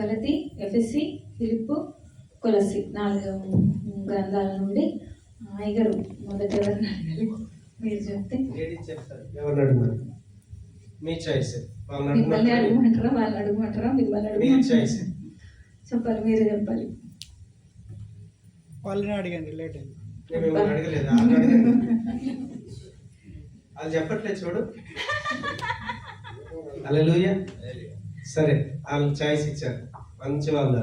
గలతి ఎఫ్ఎస్సి ఫిలిప్పు కొలసి నాలుగు గ్రంథాల నుండి. ఐగరు మొదటి ఎవరిని అడగాలి? మీరు చెప్తే. మీ చాయిస్ మిమ్మల్ని అడగమంటారా? వాళ్ళు అడగమంటారా? మిమ్మల్ని మీ చాయిస్ అడగమంటారా చెప్పాలి మీరే చెప్పాలి. వాళ్ళని అడిగండి లేట్ అయింది. అడగలేదు? వాళ్ళు చెప్పట్లేదు చూడు. అలలుయ సరే వాళ్ళకి చాయిస్ ఇచ్చారు మంచి వాళ్ళు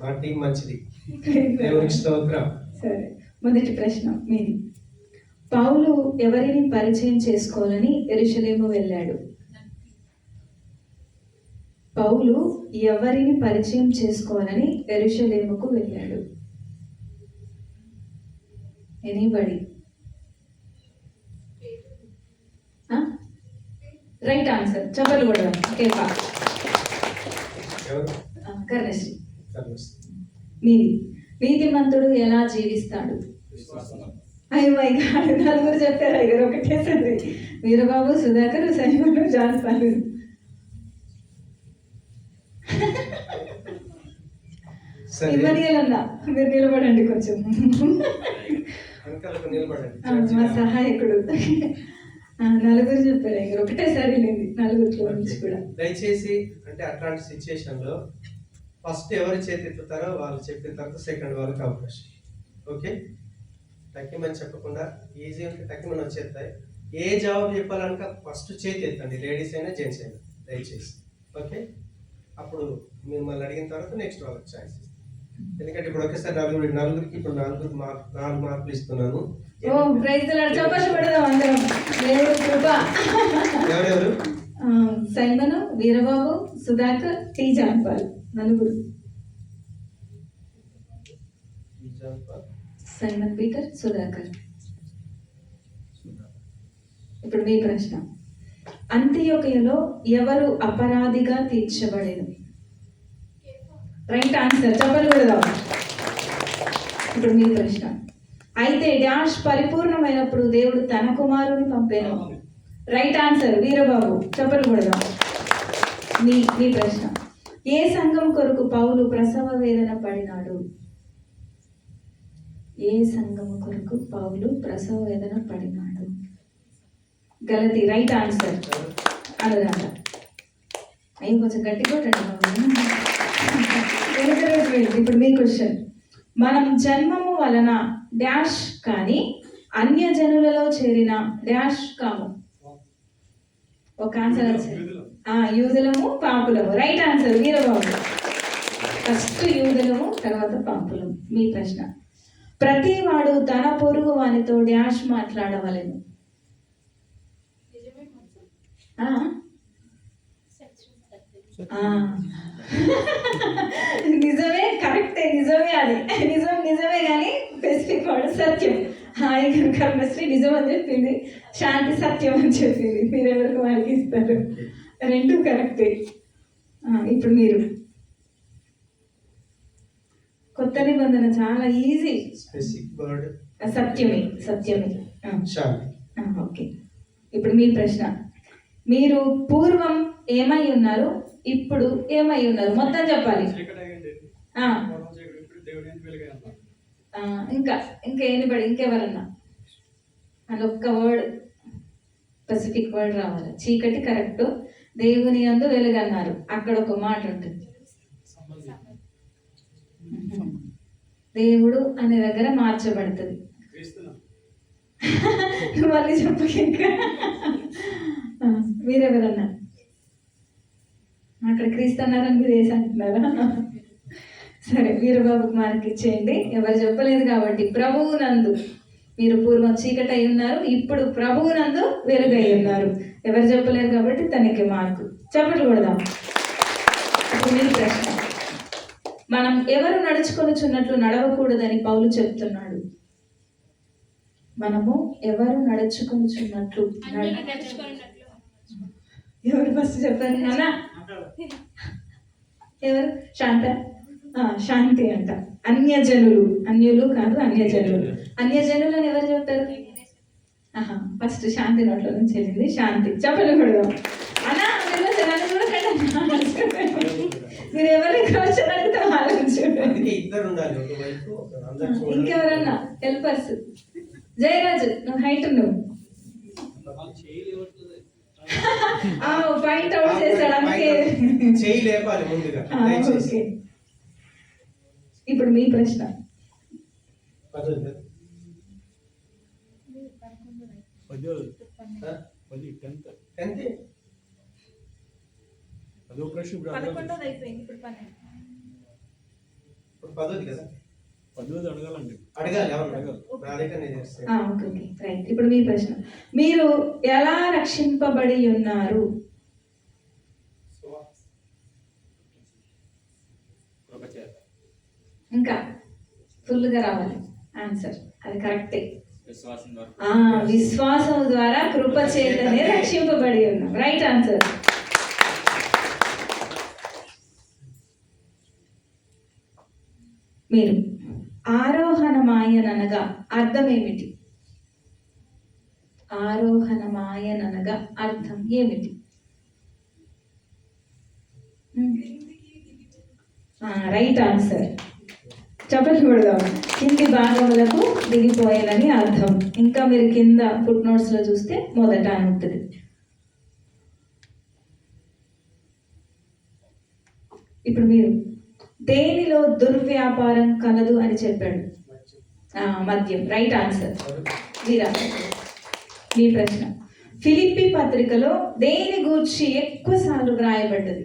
మా టీం మంచిది. దేవునికి స్తోత్రం. సరే మొదటి ప్రశ్న మీది. పౌలు ఎవరిని పరిచయం చేసుకోవాలని ఎరుషలేము వెళ్ళాడు? పౌలు ఎవరిని పరిచయం చేసుకోవాలని ఎరుషలేముకు వెళ్ళాడు? ఎనీబడి రైట్ ఆన్సర్ చెప్పలు కూడా ఓకే కర్ణశ్రీ. మీది. నీతిమంతుడు ఎలా జీవిస్తాడు? అయ్యో మై గాడ్ నలుగురు చెప్పారు. అయ్యారు ఒకటేసారి వీరబాబు సుధాకర్ సైమన్ జాన్పాలు సరే. ఇమ్మనియలన్నా మీరు నిలబడండి కొంచెం. మా సహాయకుడు. నలుగురు చెప్పారు. ఒకటేసారి వెళ్ళింది. నుంచి కూడా. దయచేసి అంటే అట్లాంటి సిచ్యుయేషన్లో ఫస్ట్ ఎవరు చేతి ఎత్తుతారో వాళ్ళు చెప్పిన తర్వాత సెకండ్ వాళ్ళకి అవకాశం. ఓకే? టక్కిమని చెప్పకుండా ఈజీ ఉంటే టక్కిమని వచ్చేస్తాయి. ఏ జవాబు చెప్పాలనుక ఫస్ట్ చేతి ఎత్తండి. లేడీస్ అయినా జెంట్స్ అయినా. దయచేసి. ఓకే? అప్పుడు మిమ్మల్ని అడిగిన తర్వాత నెక్స్ట్ వాళ్ళకి ఛాయిస్ ఎందుకంటే ఇప్పుడు ఒకేసారి నలుగురు నలుగురికి ఇప్పుడు నలుగురు మార్క్ నాలుగు మార్కులు ఇస్తున్నాను. ఓ ప్రైజ్ పెడదాం అందరం. దేవుడు కృప. ఎవరెవరు? Simon Veerababu Sudhakar T John Paul నలుగురు. Simon Peter Sudhakar. ఇప్పుడు మీ ప్రశ్న. అంత్యోకయలో ఎవరు అపరాధిగా తీర్చబడేది? రైట్ ఆన్సర్ చెప్పలు పెడదాం ఇప్పుడు మీ ప్రశ్న. అయితే డాష్ పరిపూర్ణమైనప్పుడు దేవుడు తన కుమారుని పంపాను. రైట్ ఆన్సర్ వీరబాబు చెప్పలు పెడదాం మీ మీ ప్రశ్న. ఏ సంఘం కొరకు పౌలు ప్రసవ వేదన పడినాడు? ఏ సంఘం కొరకు పౌలు ప్రసవ వేదన పడినాడు? గలతి రైట్ ఆన్సర్. అనురాధ అయ్యి కొంచెం గట్టి కొట్టండి ఇప్పుడు మీ క్వశ్చన్ మనం జన్మము వలన డాష్ కానీ అన్య జనులలో చేరిన డాష్ కాము. ఒక ఆన్సర్ వచ్చింది ఆ, యూదులము పాపులము. Right answer Veerababu. ఫస్ట్ యూదులము తర్వాత పాపులము. మీ ప్రశ్న. ప్రతి వాడు తన పొరుగు వానితో డాష్ మాట్లాడవలను. ఆ. నిజమే కరెక్టే నిజమే అది. నిజం నిజమే కానీ స్పెసిఫిక్ వాడు సత్యం. హాయ్ కర్మశ్రీ నిజం అని చెప్పింది. శాంతి సత్యం అని చెప్పింది. మీరు ఎవరికి వాళ్ళకి ఇస్తారు? రెండు కరెక్టే. ఇప్పుడు మీరు. కొత్త నిబంధన చాలా ఈజీ. స్పెసిఫిక్ వర్డ్ సత్యమే సత్యమే. ఓకే. ఇప్పుడు మీ ప్రశ్న. మీరు పూర్వం ఏమై ఉన్నారు? ఇప్పుడు ఏమై ఉన్నారు? మొత్తం చెప్పాలి. ఇంకా ఇంకా ఎనిబడి ఇంకెవరన్నా? అది ఒక్క వర్డ్ స్పెసిఫిక్ వర్డ్ రావాలి. చీకటి కరెక్ట్. దేవుని అందు వెలుగన్నారు. అక్కడ ఒక మాట ఉంటుంది. దేవుడు అనే దగ్గర మార్చబడుతుంది. మళ్ళీ చెప్పక ఇంకా అక్కడ క్రీస్తు అన్నారని మీరు వేసంటున్నారా సరే వీరబాబుకి మార్క్ ఇచ్చేయండి. ఎవరు చెప్పలేదు కాబట్టి ప్రభువు నందు మీరు పూర్వం చీకటి అయి ఉన్నారు ఇప్పుడు ప్రభువు నందు వెలుగై ఉన్నారు. ఎవరు చెప్పలేరు కాబట్టి తనకి మార్కు. చెప్పట్లు కొడదాం. ప్రశ్న. మనం ఎవరు నడుచుకొనుచున్నట్లు నడవకూడదని పౌలు చెప్తున్నాడు. మనము ఎవరు నడుచుకొనుచున్నట్లు నడ- ఎవరు ఫస్ట్ చెప్పారు? నాన్న ఎవరు? శాంత. ఆ, శాంతి అంట. అన్యజనులు. అన్యులు కాదు అన్యజనులు. అన్యజనులు. అని ఎవరు చెప్తారు? ఆహా ఫస్ట్ శాంతి నోట్ల నుంచి వెళ్ళింది. శాంతి. చెప్పలు కొడదాం అన్నా మీరు జనాలు చూడకండి. మీరు ఎవరిని అందరు చూడాలి. ఇంకెవరన్నా? హెల్పర్స్ జయరాజు నువ్వు హైట్ నువ్వు పాయింట్ అవుట్ చేశాడు అందుకే. చేయి లేపాలి ముందుగా. దయచేసి. ఇప్పుడు మీ ప్రశ్న? పదో ప్రశ్న కదా? పదోది అడగాలండి. ఇప్పుడు మీ ప్రశ్న. మీరు ఎలా రక్షింపబడి ఉన్నారు? ఇంకా ఫుల్గా రావాలి. ఆన్సర్ అది కరెక్టే. విశ్వాసం ద్వారా. ఆ విశ్వాసం ద్వారా కృప చేతనే రక్షింపబడి ఉన్నాం. రైట్ ఆన్సర్ మీరు. ఆరోహణమాయననగా అర్థం ఏమిటి ఆరోహణమాయననగా అర్థం ఏమిటి? Right answer. చెప్పండి పెడదాం కింది భాగములకు దిగిపోయానని అర్థం. ఇంకా మీరు కింద ఫుట్ నోట్స్లో చూస్తే మొదట అని ఉంటుంది. ఇప్పుడు మీరు దేనిలో దుర్వ్యాపారం కలదు అని చెప్పాడు? మద్యం. రైట్ ఆన్సర్ వీరా. మీ ప్రశ్న. ఫిలిప్పి పత్రికలో దేని గూర్చి ఎక్కువ సార్లు వ్రాయబడ్డది?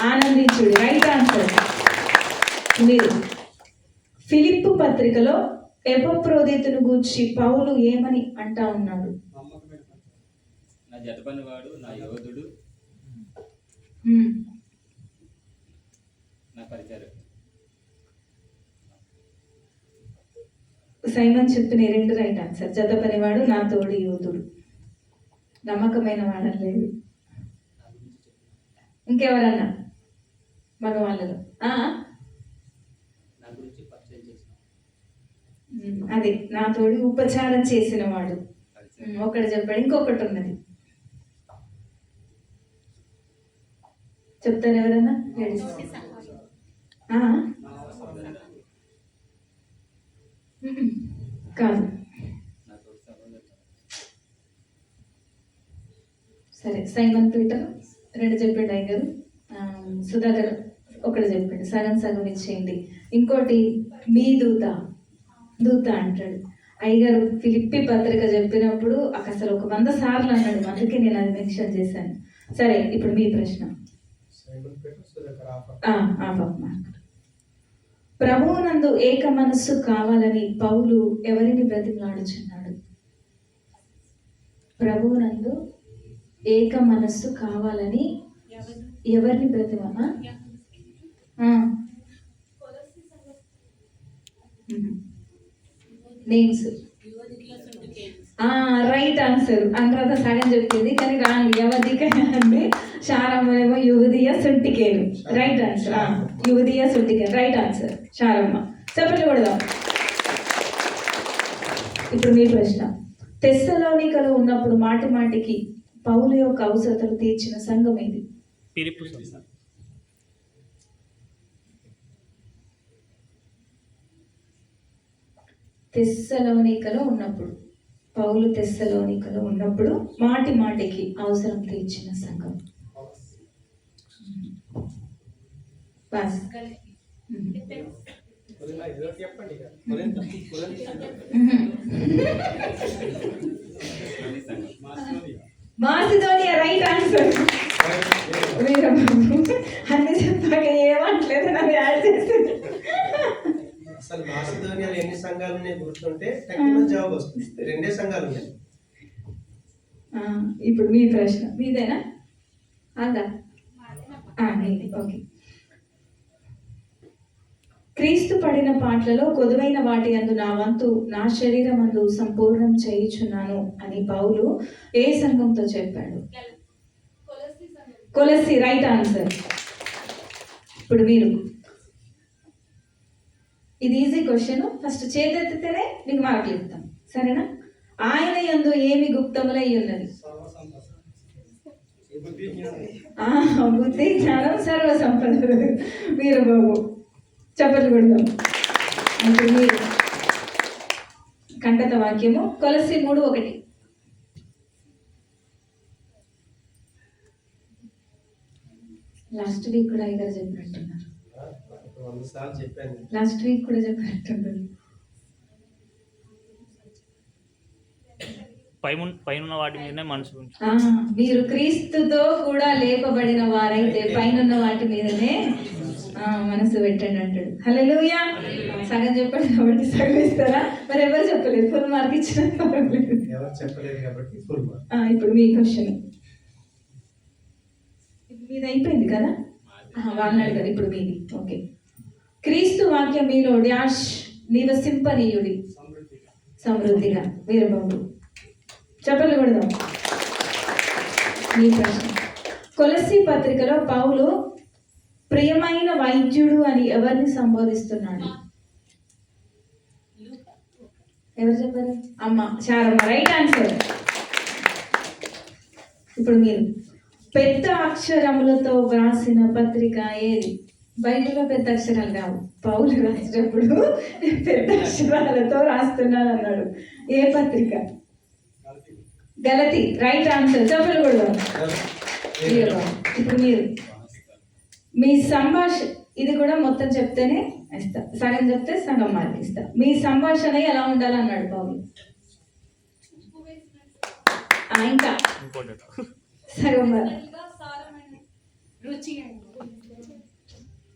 ఆనందించుడు. రైట్ ఆన్సర్ మీరు. ఫిలిప్పు పత్రికలో ఎపప్రోదితును గూర్చి పౌలు ఏమని అంటా ఉన్నాడు? నా జతపని వాడు నా యోధుడు. నా సైమన్ చెప్పిన రెండు రైట్ ఆన్సర్. జత పనివాడు నా తోడి యోధుడు. నమ్మకమైన వాడలేదు ఇంకెవరన్నా? మన వాళ్ళలో. అది నా తోడి ఉపచారం చేసిన వాడు. ఒకటి చెప్పాడు ఇంకొకటి ఉన్నది. చెప్తారు ఎవరన్నా? కాదు. సరే సైమన్ పీటర్ రెండు చెప్పిండు గారు. సుధాకర్ ఒకటి చెప్పిండు. సగం సగం ఇచ్చేయండి. ఇంకోటి మీ దూత దూత అంటాడు. అయ్యగారు ఫిలిప్పి పత్రిక చెప్పినప్పుడు అసలు ఒక వంద సార్లు అన్నాడు. అందుకే నేను అది మెన్షన్ చేశాను. సరే ఇప్పుడు మీ ప్రశ్న. ప్రభువునందు ఏక మనస్సు కావాలని పౌలు ఎవరిని బ్రతిమలాడుచున్నాడు? ప్రభువునందు ఏక మనస్సు కావాలని ఎవరిని బ్రతిమ నేమ్స్. రైట్ ఆన్సర్ అనురాధ సగం చెప్పింది? కానీ రాంగ్ యువతిక అంటే శారమ్మ ఏమో యువదియ సొంటికేలు రైట్ ఆన్సర్ యువదియ సొంటికేలు రైట్ ఆన్సర్ శారమ్మ. చెప్పండి కొడదాం ఇప్పుడు మీ ప్రశ్న. తెస్సలోనికలో ఉన్నప్పుడు మాటి మాటికి పౌలు యొక్క అవసరతలు తీర్చిన సంఘం ఇది తెస్సలోనికలో ఉన్నప్పుడు. పౌలు తెస్సలోనికలో ఉన్నప్పుడు మాటి మాటికి అవసరం తీర్చిన సంఘం. రైట్ ఆన్సర్ అన్ని చెప్పాక ఏమంటలేదు యాడ్ అసలు మాసిధోనియాలు ఎన్ని సంఘాలు ఉన్నాయి గుర్తుంటే టెక్నికల్ జాబ్ వస్తుంది. ఆ, ఇప్పుడు మీ ప్రశ్న. మీదేనా? అదా? ఓకే. క్రీస్తు పడిన పాటలలో కొదువైన వాటి అందు నా వంతు నా శరీరం అందు సంపూర్ణం చేయుచున్నాను అని పౌలు ఏ సంఘంతో చెప్పాడు? కొలసి రైట్ ఆన్సర్. ఇప్పుడు మీరు. ఇది ఈజీ క్వశ్చన్. ఫస్ట్ చేతెత్తితేనే మీకు మార్కులు ఇస్తాం. సరేనా? ఆయన యందు ఏమి గుప్తములై ఉన్నది? బుద్ధి జ్ఞానం సర్వ సంపదలు వీరబాబు చెప్పలు కొడదాం. అంటే మీరు. కంటత వాక్యము కొలసి మూడు ఒకటి. లాస్ట్ వీక్ కూడా ఐదారు చెప్పినట్టున్నారు. లాస్ట్ వీక్ కూడా చెప్పినట్టున్నారు. పైన పైన వాటి మీదనే మనసు మీరు క్రీస్తుతో కూడా లేపబడిన వారైతే పైన వాటి మీదనే మనసు పెట్టండి అంటాడు. హల్లెలూయా. సగం చెప్పండి కాబట్టి సగం ఇస్తారా? మరి ఎవరు చెప్పలేదు? ఫుల్ మార్క్ ఇచ్చిన పర్వాలేదు. ఎవరు చెప్పలేదు కాబట్టి ఫుల్ మార్క్. ఆ, ఇప్పుడు మీ క్వశ్చన్. మీది అయిపోయింది కదా? ఆ, వాళ్ళని అడగారు ఇప్పుడు మీది. ఓకే. క్రీస్తు వాక్యం మీలో డాష్ నివసింపనీయుడి సమృద్ధిగా. వీరబాబు. చెప్పలు కొడదాం. మీ ప్రశ్న. కొలసి పత్రికలో పౌలు ప్రియమైన వైద్యుడు అని ఎవరిని సంబోధిస్తున్నాడు? ఎవరు చెప్పారు? అమ్మ చారమ్మ రైట్ ఆన్సర్. ఇప్పుడు మీరు. పెద్ద అక్షరములతో వ్రాసిన పత్రిక ఏది? బయటలో పెద్ద అక్షరాలు కావు పౌలు రాసేటప్పుడు పెద్ద అక్షరాలతో రాస్తున్నాను అన్నాడు ఏ పత్రిక? గలతి రైట్ ఆన్సర్ చెప్పలు కూడా ఇప్పుడు మీరు. మీ సంభాష ఇది కూడా మొత్తం చెప్తేనే ఇస్తా. సగం చెప్తే సగం మార్క్ ఇస్తా. మీ సంభాషణ ఎలా ఉండాలన్నాడు ఆ, ఇంకా. సగం మార్క్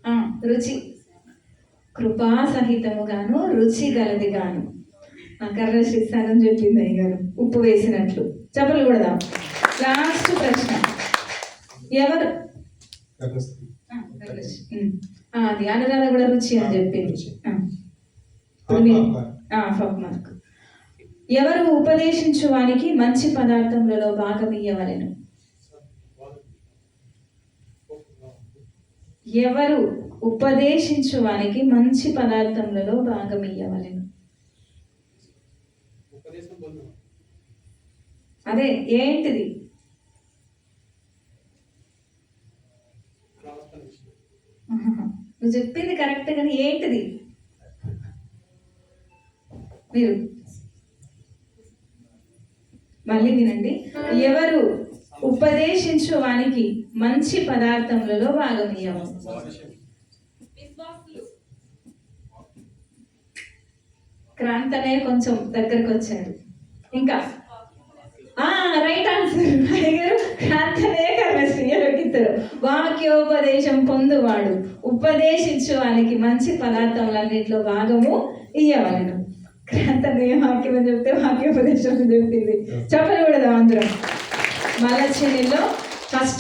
ఆ, రుచి. కృపా సహితముగాను రుచి గలదిగాను. కర్రశ్రీ సగం చెప్పింది అయ్యారు ఉప్పు వేసినట్లు. చెప్పలు కూడా లాస్ట్ ప్రశ్న. ఎవరు? అది అనురాధ కూడా రుచి అని చెప్పింది. మార్క్. ఎవరు ఉపదేశించు వానికి మంచి పదార్థములలో భాగం ఇయ్యవలెను ఎవరు ఉపదేశించు వానికి మంచి పదార్థములలో భాగం ఇయ్యవలెను అదే ఏంటిది. నువ్వు చెప్పింది కరెక్ట్ కానీ ఏంటిది? మీరు మళ్ళీ వినండి. ఎవరు ఉపదేశించు వానికి మంచి పదార్థములలో భాగం ఇయ్యము క్రాంతనే కొంచెం దగ్గరకు వచ్చాడు. ఇంకా రైట్ ఆన్సర్ గారు క్రాంతనే వాక్యోపదేశం పొందువాడు. ఉపదేశించు వానికి మంచి పదార్థములన్నింటిలో భాగము ఇయ్యవలను. క్రాంతమే వాక్యం అని చెప్తే వాక్యోపదేశం అని చెప్పింది. చెప్పలు కూడా అందరం మలచినిలో ఫస్ట్